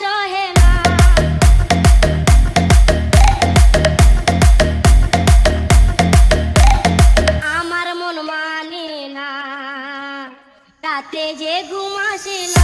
সহে না আমার মন মানে না রাতে যে ঘুমাসে না।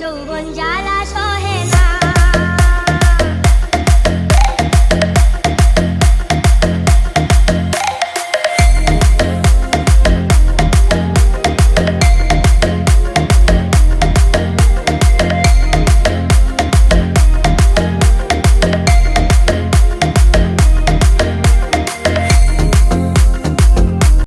যৌবন যায়